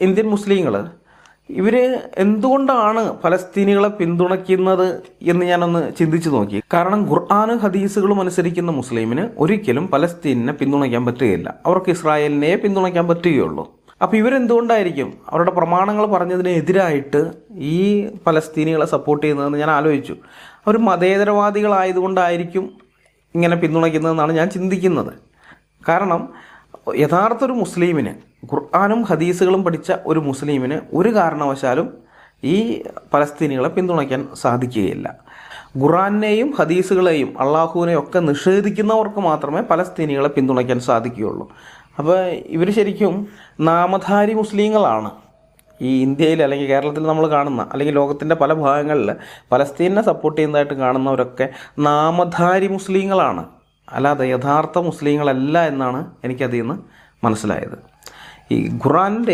Indian മുസ്ലിങ്ങൾ ഇവർ എന്തുകൊണ്ടാണ് ഫലസ്തീനികളെ പിന്തുണയ്ക്കുന്നത് എന്ന് ഞാനൊന്ന് ചിന്തിച്ചു നോക്കി. കാരണം ഖുർആാനും ഹദീസുകളും അനുസരിക്കുന്ന മുസ്ലിമിന് ഒരിക്കലും ഫലസ്തീനിനെ പിന്തുണയ്ക്കാൻ പറ്റുകയില്ല. അവർക്ക് ഇസ്രായേലിനെ പിന്തുണയ്ക്കാൻ പറ്റുകയുള്ളൂ. അപ്പോൾ ഇവരെന്തുകൊണ്ടായിരിക്കും? അവരുടെ പ്രമാണങ്ങൾ പറഞ്ഞതിന് എതിരായിട്ട് ഈ ഫലസ്തീനികളെ സപ്പോർട്ട് ചെയ്യുന്നതെന്ന് ഞാൻ ആലോചിച്ചു. അവർ മതേതരവാദികളായതുകൊണ്ടായിരിക്കും ഇങ്ങനെ പിന്തുണയ്ക്കുന്നതെന്നാണ് ഞാൻ ചിന്തിക്കുന്നത്. കാരണം യഥാർത്ഥ ഒരു മുസ്ലിമിന് ഖുർആാനും ഹദീസുകളും പഠിച്ച ഒരു മുസ്ലിമിന് ഒരു കാരണവശാലും ഈ പലസ്തീനികളെ പിന്തുണയ്ക്കാൻ സാധിക്കുകയില്ല. ഖുറാനെയും ഹദീസുകളെയും അള്ളാഹുവിനെയും ഒക്കെ നിഷേധിക്കുന്നവർക്ക് മാത്രമേ പലസ്തീനികളെ പിന്തുണയ്ക്കാൻ സാധിക്കുകയുള്ളൂ. അപ്പോൾ ഇവർ ശരിക്കും നാമധാരി മുസ്ലിങ്ങളാണ്. ഈ ഇന്ത്യയിൽ അല്ലെങ്കിൽ കേരളത്തിൽ നമ്മൾ കാണുന്ന അല്ലെങ്കിൽ ലോകത്തിന്റെ പല ഭാഗങ്ങളിൽ പലസ്തീനെ സപ്പോർട്ട് ചെയ്യുന്നതായിട്ട് കാണുന്നവരൊക്കെ നാമധാരി മുസ്ലിങ്ങളാണ്. അല്ലാതെ യഥാർത്ഥ മുസ്ലിങ്ങളല്ല എന്നാണ് എനിക്കതിൽ നിന്ന് മനസ്സിലായത്. gurraan